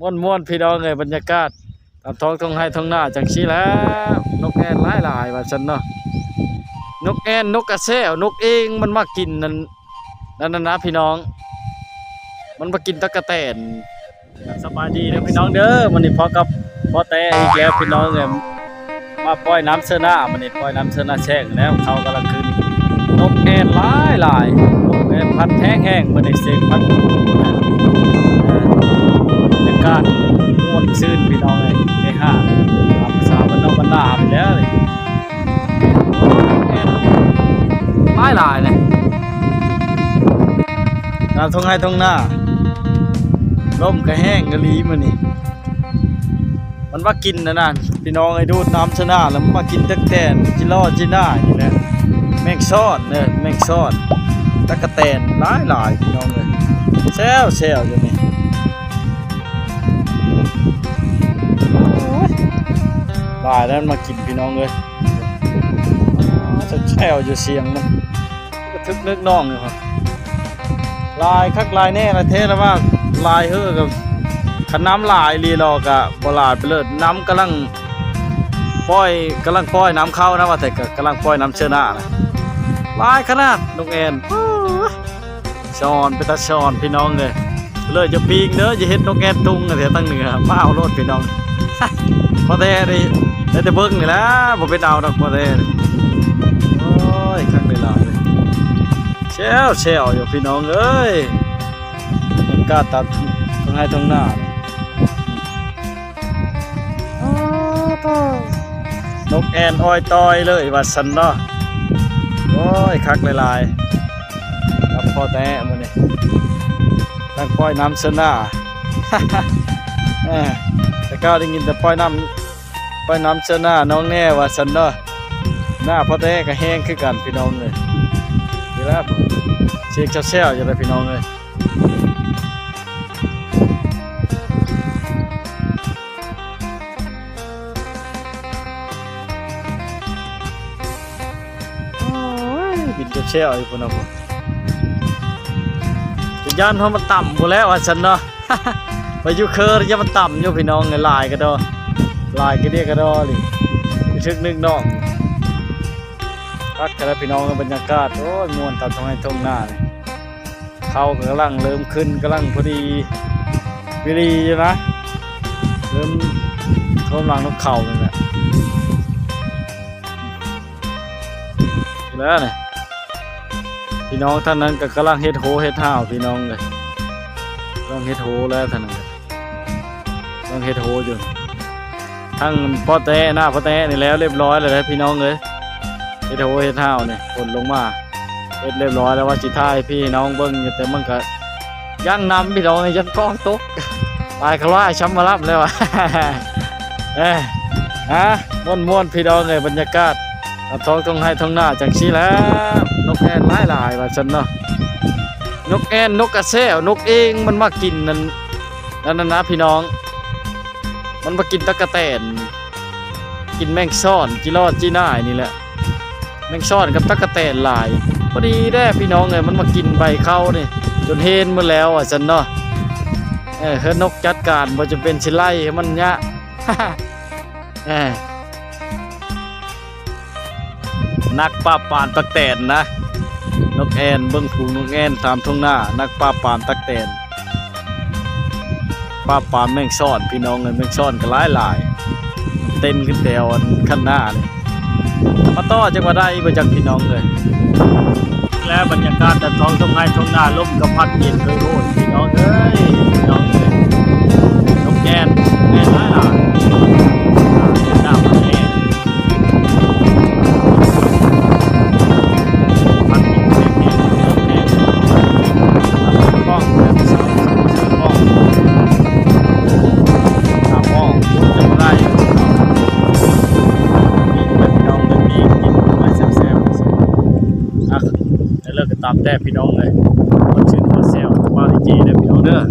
ม่วนม่วนๆพี่น้องเอ้ยบรรยากาศตามท้องท้องไห้ท้องหน้าจังซี่แล้วนกแอ่นหลายหลายว่าซั่นเนาะนกแอ่นนกกระแซวนกเองมันมากินนั่นนั่นนะพี่น้อง มันมากินตะกะแตนสบายดีเด้อพี่น้องเด้อวันนี้พอกับพอแต่อีกแล้วพี่น้องเอ้ยมาปล่อยน้ำเสอหน้ามันนี่ปล่อยน้ำเสอหน้าแช่งแล้วเขากำลังขึ้นนกแอ่นหลายหลายนกแอ่นพันแห้งแห้งมันได้เสียงพัน ยากาศม่วนซื่นพี่น้องเลยเฮ้ห้าตามภาษาบ้านนอกบ้านนาไปแล้วเลยแอ่หลายหลายเลยน้ำทงให้ทงหน้าร่มก็แห้งกระลีมันนี่มันมากินนะนั่นพี่น้องไอ้ดูดน้ำชนะแล้วมันมากินตักแตนจิล่อจิน่าอย่างนี้แหละแมงซอดเนี่ยแมงซอดตะกะแตนหลายหลายพี่น้องเลยแซวแซวอยู่นี่ หลายแล้วมันมากินพี่น้องเลยจะแซวอยู่เสียงมันก็ทึกนึกน้องอยู่ครับลายคักลายแน่ละเทแล้วว่าลายเฮ้อกับขันน้ำลายรีรอกะบลาดไปเลยน้ำกำลังปล่อยกำลังปล่อยน้ำเข้านะว่าแต่กำลังปล่อยน้ำเชื้อหน้านะลายขนาดนกแอนชอนไปตาชอนพี่น้องเลย เลยจะปีงเด้อจะเห็นนกแอนตุงเสียตั้งเหนือมาเอารถพี่น้องพอแต่นี่ได้แต่เบิ้งนี่แหละบ่เป็นเอาดอกพอแต่โอ้ยคักเลยล่ะเลยเชลเชลอยู่พี่น้องเอ้ยมันกล้าตัดตรงให้ตรงหน้านี่อ้าวโถ่นกแอนอ้อยต้อยเลยว่าสันเนาะโอ้ยคักหลายๆรับพอแต่มันนี่ ตั้งปล่อยน้ำเสอหน้าแต่ก็ได้ยินแต่ปล่อยน้ำปล่อยน้ำเสอหน้าน้องแน่ว่าสันเนาะหน้าพ่อแต่ก็แห้งคือกันพี่น้องเลยดีแล้วผมเช็คเช่าๆอยู่เลยพี่น้องเลยโอ้ยบินเช่าๆอยู่พนนะผมจุด ยานเขามาต่ำหมดแล้วว่าสันเนาะไปยู่เคอร์ยังมันต่ำอยู่พี่น้องไงลายก็ดอลายก็เดียกก็ดอเลยชึกนึกน้องพักกันแล้วพี่น้องบรรยากาศโอ้ยมวนตามท้องให้ท้องหน้าเลยเขาก็กำลังเริ่มขึ้นกำลังพอดีวิรีอยู่นะเริ่มกำลังนกเข่าเลยแหละแล้วเนี่ย พี่น้องท่านนั้นก็กำลังเฮ็ดโหเฮ็ดห้าวพี่น้องเลยกำลังเฮ็ดโหแล้วท่านนั้นก็ต้องเฮ็ดโฮอยู่ทั้งพ่อแต้หน้าพ่อแต้นี่แล้วเรียบร้อยเลยนะพี่น้องเลยเฮ็ดโฮเฮ็ดห้าวเนี่ยฝนลงมาเฮ็ดเรียบร้อยแล้วว่าสิท่ายพี่น้องเบิ่งอยู่แต่มันก็ยังนำพี่น้องยันกล้องตกตายเขาว่าช้ำมารับแล้วะเอ้ยฮะม่วนม่วนๆพี่น้องเลยบรรยากาศท้องตรงให้ท้องหน้าจังซี่แล้ว นกแอ่นหลายหลายๆว่าฉันเนาะนกแอ่นนกกระแซวนกเองมันมากินนั่นนั่นนะนะพี่น้อง มันมากินตะกะแตนกินแมงซ่อนจิรอดจีน่ายนี่แหละแมงซ่อนกับตะกะแตนหลายพอดีแด้พี่น้องเลยมันมากินใบเข้านี่จนเฮนหมาแล้วอะจันเนาะเออเฮือนกจัดการบ่จะเป็นสิไล่ให้มันยะเออ นักปราปามตักแตนนะนกแอนเบิ้งผูงนกแอนตามทุ่งหน้า นักปราปามตักแตนป้าปลาแม่งซ่อน พี่น้องเลยแม่งซ่อนก็หลายหลายเต้นขึ้นแถวอันข้างหน้าเลยมาต่อจังหวัดได้มาจากพี่น้องเลย และบรรยากาศแต่ท้องตรงไห้ท้องหน้าลมกับพัดเย็นเคยโรยพี่น้องเอ้ยพี่น้องเอ้ยนกแกนแกนหลายหลาย ตามแต่พี่น้องเลยคนชื่นคนเซลมาดีเจเด้อพี่น้องเนอะ